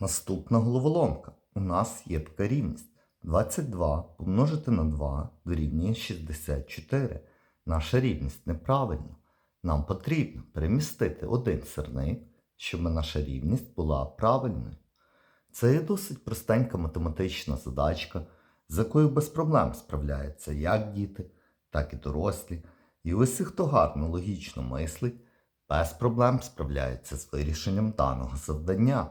Наступна головоломка. У нас є така рівність. 22 помножити на 2 дорівнює 64. Наша рівність неправильна. Нам потрібно перемістити один сирник, щоб наша рівність була правильною. Це є досить простенька математична задачка, з якою без проблем справляються як діти, так і дорослі. І усі, хто гарно логічно мислить, без проблем справляється з вирішенням даного завдання.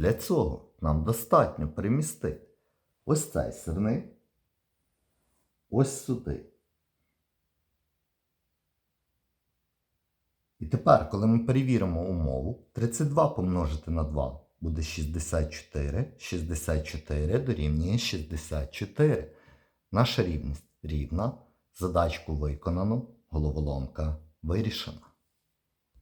Для цього нам достатньо перемістити ось цей сирник ось сюди. І тепер, коли ми перевіримо умову, 32 помножити на 2 буде 64, 64 дорівнює 64. Наша рівність рівна, задачку виконано, головоломка вирішена.